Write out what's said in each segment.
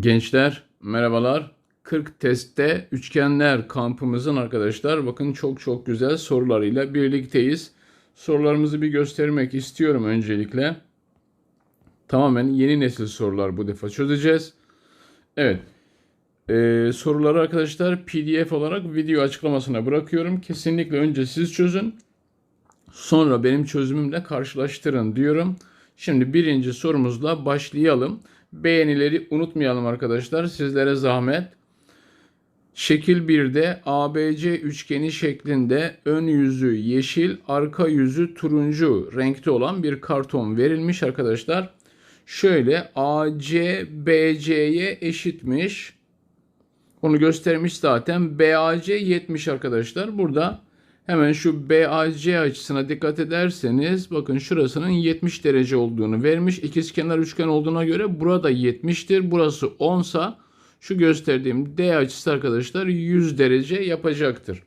Gençler merhabalar. 40 testte üçgenler kampımızın arkadaşlar bakın çok çok güzel sorularıyla birlikteyiz. Sorularımızı bir göstermek istiyorum öncelikle. Tamamen yeni nesil sorular bu defa çözeceğiz. Evet. Ee, soruları arkadaşlar PDF olarak video açıklamasına bırakıyorum. Kesinlikle önce siz çözün. Sonra benim çözümümle karşılaştırın diyorum. Şimdi birinci sorumuzla başlayalım. Beğenileri unutmayalım arkadaşlar. Sizlere zahmet. Şekil 1'de ABC üçgeni şeklinde ön yüzü yeşil, arka yüzü turuncu renkte olan bir karton verilmiş arkadaşlar. Şöyle AC BC'ye eşitmiş. Onu göstermiş zaten. BAC 70 arkadaşlar. Burada hemen şu BAC açısına dikkat ederseniz bakın şurasının 70 derece olduğunu vermiş. İkizkenar üçgen olduğuna göre burada 70'tir. Burası 10 sa şu gösterdiğim D açısı arkadaşlar 100 derece yapacaktır.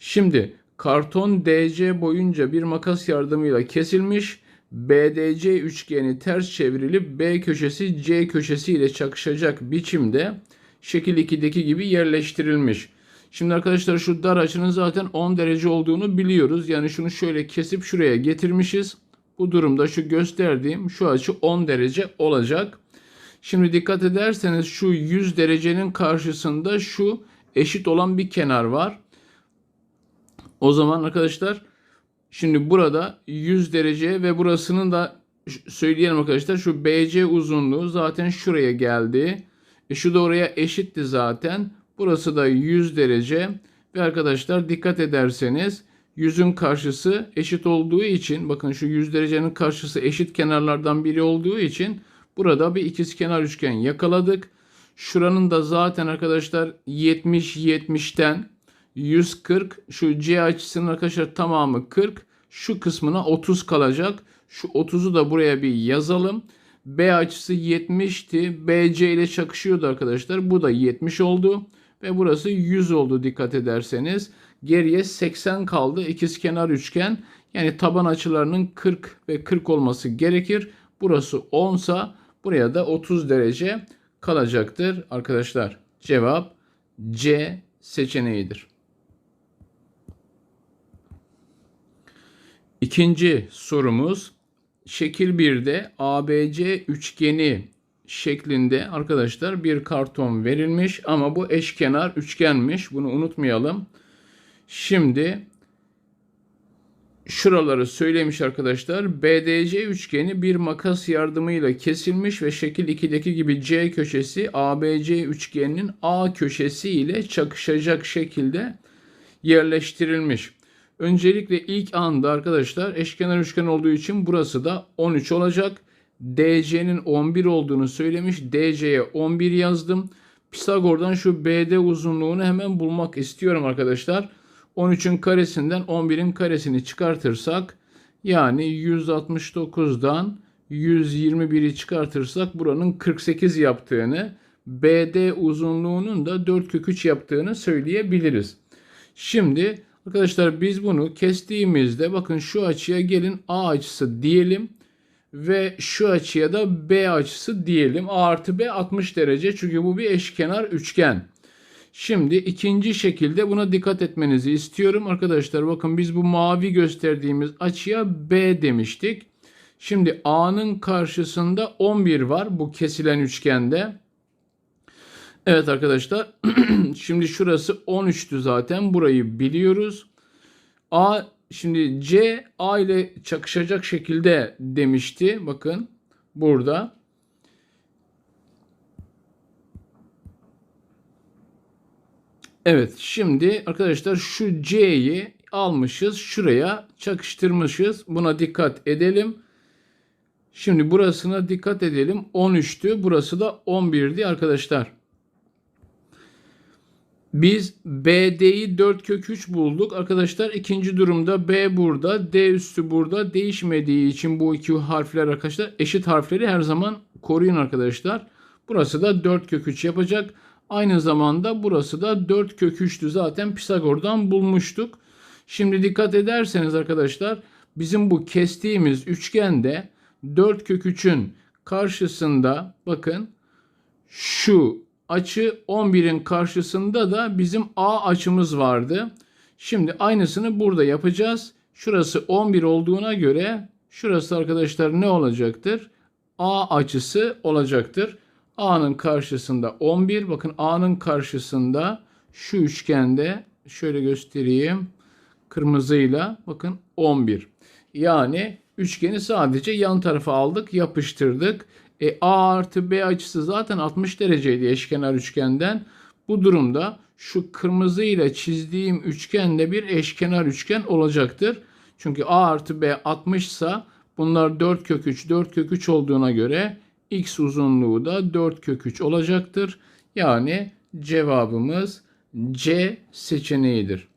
Şimdi karton DC boyunca bir makas yardımıyla kesilmiş. BDC üçgeni ters çevrilip B köşesi C köşesi ile çakışacak biçimde şekil 2'deki gibi yerleştirilmiş. Şimdi arkadaşlar şu dar açının zaten 10 derece olduğunu biliyoruz. Yani şunu şöyle kesip şuraya getirmişiz. Bu durumda şu gösterdiğim şu açı 10 derece olacak. Şimdi dikkat ederseniz şu 100 derecenin karşısında şu eşit olan bir kenar var. O zaman arkadaşlar şimdi burada 100 derece ve burasının da söyleyelim arkadaşlar şu BC uzunluğu zaten şuraya geldi. E şu da oraya eşitti zaten. Burası da 100 derece ve arkadaşlar dikkat ederseniz yüzün karşısı eşit olduğu için bakın şu 100 derecenin karşısı eşit kenarlardan biri olduğu için burada bir ikizkenar üçgen yakaladık. Şuranın da zaten arkadaşlar 70 70'ten 140 şu C açısının arkadaşlar tamamı 40 şu kısmına 30 kalacak. Şu 30'u da buraya bir yazalım. B açısı 70'ti. BC ile çakışıyordu arkadaşlar. Bu da 70 oldu. Ve burası 100 oldu dikkat ederseniz. Geriye 80 kaldı. İkizkenar üçgen. Yani taban açılarının 40 ve 40 olması gerekir. Burası 10 sa buraya da 30 derece kalacaktır arkadaşlar. Cevap C seçeneğidir. İkinci sorumuz şekil 1'de ABC üçgeni şeklinde arkadaşlar bir karton verilmiş ama bu eşkenar üçgenmiş. Bunu unutmayalım. Şimdi şuraları söylemiş arkadaşlar. BDC üçgeni bir makas yardımıyla kesilmiş ve şekil 2'deki gibi C köşesi ABC üçgeninin A köşesi ile çakışacak şekilde yerleştirilmiş. Öncelikle ilk anda arkadaşlar eşkenar üçgen olduğu için burası da 13 olacak. DC'nin 11 olduğunu söylemiş. DC'ye 11 yazdım. Pisagor'dan şu BD uzunluğunu hemen bulmak istiyorum arkadaşlar. 13'ün karesinden 11'in karesini çıkartırsak yani 169'dan 121'i çıkartırsak buranın 48 yaptığını BD uzunluğunun da 4 kök 3 yaptığını söyleyebiliriz. Şimdi arkadaşlar biz bunu kestiğimizde bakın şu açıya gelin A açısı diyelim ve şu açıya da B açısı diyelim. A artı B 60 derece çünkü bu bir eşkenar üçgen. Şimdi ikinci şekilde buna dikkat etmenizi istiyorum. Arkadaşlar bakın biz bu mavi gösterdiğimiz açıya B demiştik. Şimdi A'nın karşısında 11 var bu kesilen üçgende. Evet arkadaşlar şimdi şurası 13'tü zaten burayı biliyoruz. A Şimdi C A ile çakışacak şekilde demişti. Bakın burada. Evet şimdi arkadaşlar şu C'yi almışız. Şuraya çakıştırmışız. Buna dikkat edelim. Şimdi burasına dikkat edelim. 13'tü. Burası da 11'di arkadaşlar. Biz BD'yi 4 kök 3 bulduk. Arkadaşlar ikinci durumda B burada, D üstü burada değişmediği için bu iki harfler arkadaşlar eşit harfleri her zaman koruyun arkadaşlar. Burası da 4 kök 3 yapacak. Aynı zamanda burası da 4 kök 3'tü zaten Pisagor'dan bulmuştuk. Şimdi dikkat ederseniz arkadaşlar bizim bu kestiğimiz üçgende 4 kök 3'ün karşısında bakın şu açı 11'in karşısında da bizim A açımız vardı. Şimdi aynısını burada yapacağız. Şurası 11 olduğuna göre şurası arkadaşlar ne olacaktır? A açısı olacaktır. A'nın karşısında 11. Bakın A'nın karşısında şu üçgende şöyle göstereyim. Kırmızıyla bakın 11. Yani üçgeni sadece yan tarafa aldık, yapıştırdık. E, A artı B açısı zaten 60 dereceydi eşkenar üçgenden. Bu durumda şu kırmızı ile çizdiğim üçgen de bir eşkenar üçgen olacaktır. Çünkü A artı B 60 ise bunlar 4 kök 3, 4 kök 3 olduğuna göre x uzunluğu da 4 kök 3 olacaktır. Yani cevabımız C seçeneğidir.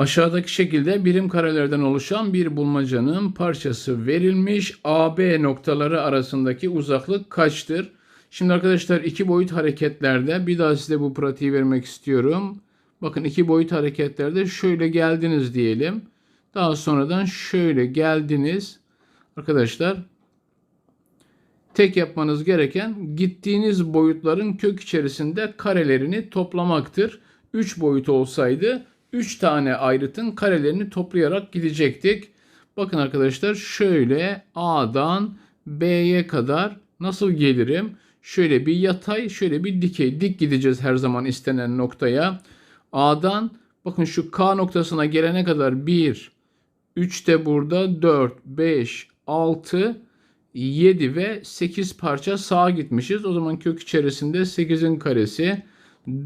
Aşağıdaki şekilde birim karelerden oluşan bir bulmacanın parçası verilmiş. AB noktaları arasındaki uzaklık kaçtır? Şimdi arkadaşlar iki boyut hareketlerde bir daha size bu pratiği vermek istiyorum. Bakın iki boyut hareketlerde şöyle geldiniz diyelim. Daha sonradan şöyle geldiniz. Arkadaşlar tek yapmanız gereken gittiğiniz boyutların kök içerisinde karelerini toplamaktır. 3 boyut olsaydı 3 tane ayrıtın karelerini toplayarak gidecektik. Bakın arkadaşlar şöyle A'dan B'ye kadar nasıl gelirim? Şöyle bir yatay, şöyle bir dikey. Dik gideceğiz her zaman istenen noktaya. A'dan bakın şu K noktasına gelene kadar 1, 3 de burada 4, 5, 6, 7 ve 8 parça sağa gitmişiz. O zaman kök içerisinde 8'in karesi.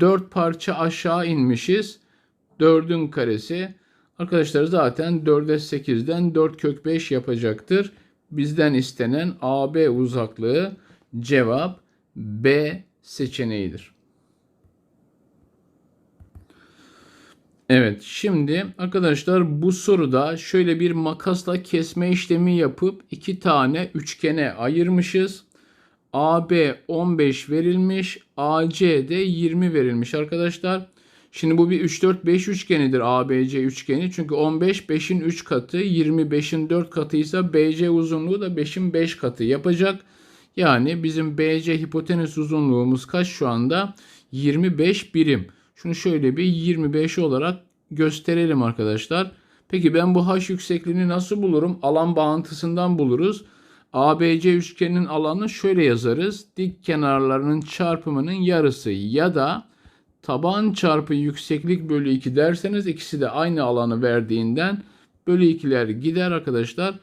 4 parça aşağı inmişiz. 4'ün karesi. Arkadaşlar zaten 4'e 8'den 4 kök 5 yapacaktır. Bizden istenen AB uzaklığı cevap B seçeneğidir. Evet şimdi arkadaşlar bu soruda şöyle bir makasla kesme işlemi yapıp iki tane üçgene ayırmışız. AB 15 verilmiş, AC de 20 verilmiş arkadaşlar. Şimdi bu bir 3 4 5 üçgenidir ABC üçgeni. Çünkü 15 5'in 3 katı, 25'in 4 katı ise BC uzunluğu da 5'in 5 katı yapacak. Yani bizim BC hipotenüs uzunluğumuz kaç şu anda? 25 birim. Şunu şöyle bir 25 olarak gösterelim arkadaşlar. Peki ben bu h yüksekliğini nasıl bulurum? Alan bağıntısından buluruz. ABC üçgeninin alanı şöyle yazarız. Dik kenarlarının çarpımının yarısı ya da taban çarpı yükseklik bölü 2 derseniz ikisi de aynı alanı verdiğinden bölü 2'ler gider arkadaşlar.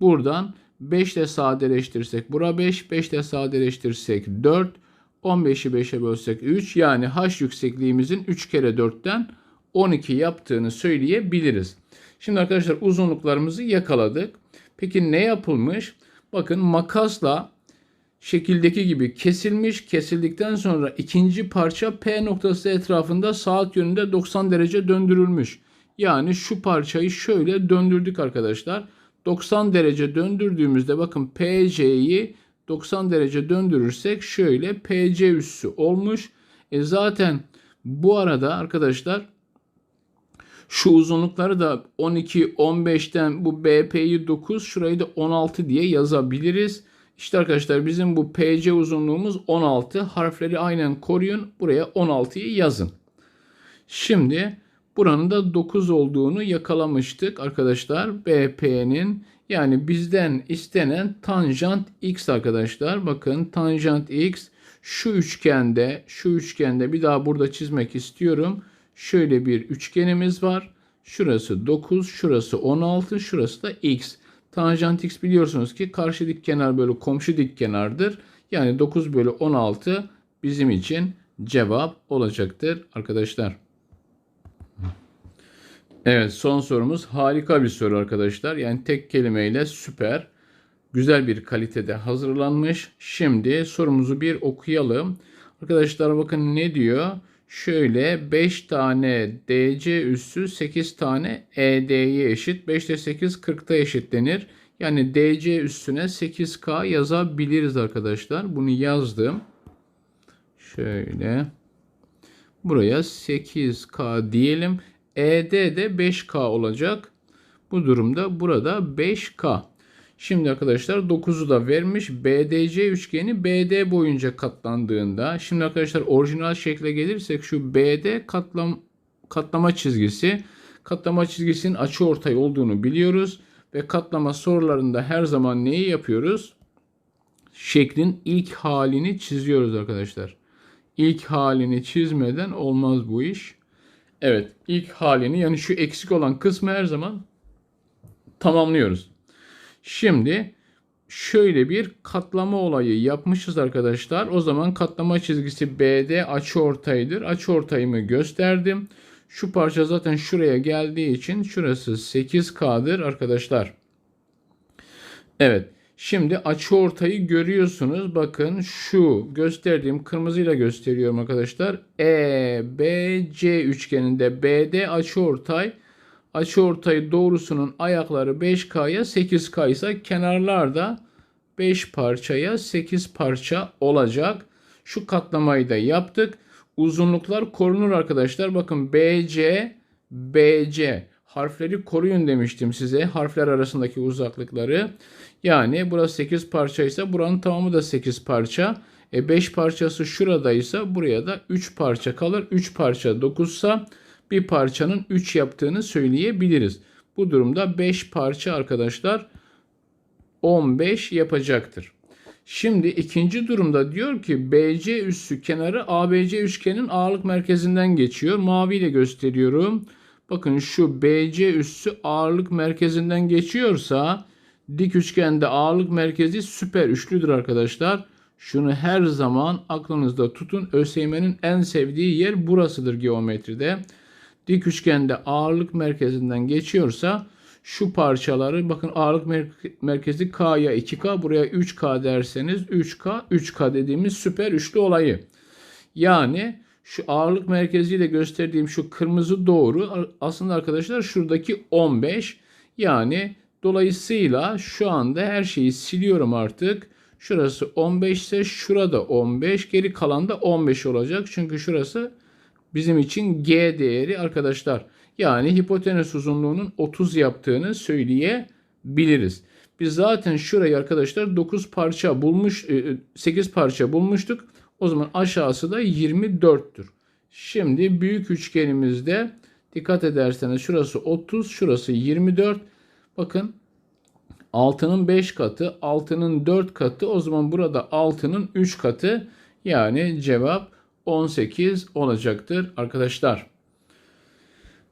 Buradan 5 ile sadeleştirirsek bura 5, 5 ile sadeleştirirsek 4, 15'i 5'e bölsek 3 yani h yüksekliğimizin 3 kere 4'ten 12 yaptığını söyleyebiliriz. Şimdi arkadaşlar uzunluklarımızı yakaladık. Peki ne yapılmış? Bakın makasla şekildeki gibi kesilmiş. Kesildikten sonra ikinci parça P noktası etrafında saat yönünde 90 derece döndürülmüş. Yani şu parçayı şöyle döndürdük arkadaşlar. 90 derece döndürdüğümüzde bakın PC'yi 90 derece döndürürsek şöyle PC üssü olmuş. E zaten bu arada arkadaşlar şu uzunlukları da 12, 15'ten bu BP'yi 9, şurayı da 16 diye yazabiliriz. İşte arkadaşlar bizim bu PC uzunluğumuz 16. Harfleri aynen koruyun. Buraya 16'yı yazın. Şimdi buranın da 9 olduğunu yakalamıştık arkadaşlar. BP'nin yani bizden istenen tanjant x arkadaşlar. Bakın tanjant x şu üçgende, şu üçgende bir daha burada çizmek istiyorum. Şöyle bir üçgenimiz var. Şurası 9, şurası 16, şurası da x. Tanjant x biliyorsunuz ki karşı dik kenar bölü komşu dik kenardır. Yani 9 bölü 16 bizim için cevap olacaktır arkadaşlar. Evet son sorumuz harika bir soru arkadaşlar. Yani tek kelimeyle süper. Güzel bir kalitede hazırlanmış. Şimdi sorumuzu bir okuyalım. Arkadaşlar bakın ne diyor? Şöyle 5 tane DC üssü 8 tane ED'ye eşit. 5 ile 8 40'ta eşitlenir. Yani DC üstüne 8K yazabiliriz arkadaşlar. Bunu yazdım. Şöyle. Buraya 8K diyelim. ED de 5K olacak. Bu durumda burada 5K. Şimdi arkadaşlar 9'u da vermiş. BDC üçgeni BD boyunca katlandığında şimdi arkadaşlar orijinal şekle gelirsek şu BD katlam katlama çizgisi katlama çizgisinin açıortay olduğunu biliyoruz ve katlama sorularında her zaman neyi yapıyoruz? Şeklin ilk halini çiziyoruz arkadaşlar. İlk halini çizmeden olmaz bu iş. Evet, ilk halini yani şu eksik olan kısmı her zaman tamamlıyoruz. Şimdi şöyle bir katlama olayı yapmışız arkadaşlar. O zaman katlama çizgisi BD açıortaydır. Açıortayımı gösterdim. Şu parça zaten şuraya geldiği için şurası 8K'dır arkadaşlar. Evet. Şimdi açıortayı görüyorsunuz. Bakın şu gösterdiğim kırmızıyla gösteriyorum arkadaşlar. E, B, C üçgeninde BD açıortay açıortay doğrusunun ayakları 5K'ya 8K ise kenarlarda 5 parçaya 8 parça olacak. Şu katlamayı da yaptık. Uzunluklar korunur arkadaşlar. Bakın BC, BC harfleri koruyun demiştim size. Harfler arasındaki uzaklıkları. Yani burası 8 parça ise buranın tamamı da 8 parça. E 5 parçası şuradaysa buraya da 3 parça kalır. 3 parça 9 ise bir parçanın 3 yaptığını söyleyebiliriz. Bu durumda 5 parça arkadaşlar 15 yapacaktır. Şimdi ikinci durumda diyor ki BC üssü kenarı ABC üçgenin ağırlık merkezinden geçiyor. Mavi ile gösteriyorum. Bakın şu BC üssü ağırlık merkezinden geçiyorsa dik üçgende ağırlık merkezi süper üçlüdür arkadaşlar. Şunu her zaman aklınızda tutun. ÖSYM'nin en sevdiği yer burasıdır geometride. Dik üçgende ağırlık merkezinden geçiyorsa şu parçaları bakın ağırlık merkezi K'ya 2K buraya 3K derseniz 3K 3K dediğimiz süper üçlü olayı. Yani şu ağırlık merkeziyle gösterdiğim şu kırmızı doğru aslında arkadaşlar şuradaki 15 yani dolayısıyla şu anda her şeyi siliyorum artık. Şurası 15 ise şurada 15 geri kalan da 15 olacak. Çünkü şurası bizim için G değeri arkadaşlar. Yani hipotenüs uzunluğunun 30 yaptığını söyleyebiliriz. Biz zaten şurayı arkadaşlar 9 parça bulmuş 8 parça bulmuştuk. O zaman aşağısı da 24'tür. Şimdi büyük üçgenimizde dikkat ederseniz şurası 30, şurası 24. Bakın 6'nın 5 katı, 6'nın 4 katı. O zaman burada 6'nın 3 katı. Yani cevap 18 olacaktır arkadaşlar.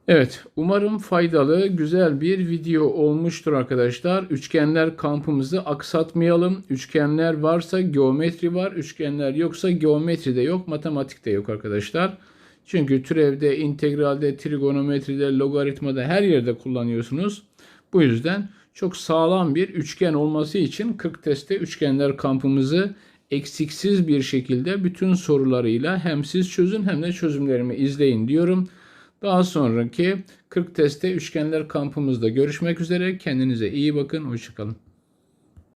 Evet, umarım faydalı, güzel bir video olmuştur arkadaşlar. Üçgenler kampımızı aksatmayalım. Üçgenler varsa geometri var, üçgenler yoksa geometri de yok, matematik de yok arkadaşlar. Çünkü türevde, integralde, trigonometride, logaritmada her yerde kullanıyorsunuz. Bu yüzden çok sağlam bir üçgen olması için 40 testte üçgenler kampımızı eksiksiz bir şekilde bütün sorularıyla hem siz çözün hem de çözümlerimi izleyin diyorum. Daha sonraki 40 testte üçgenler kampımızda görüşmek üzere. Kendinize iyi bakın. Hoşçakalın.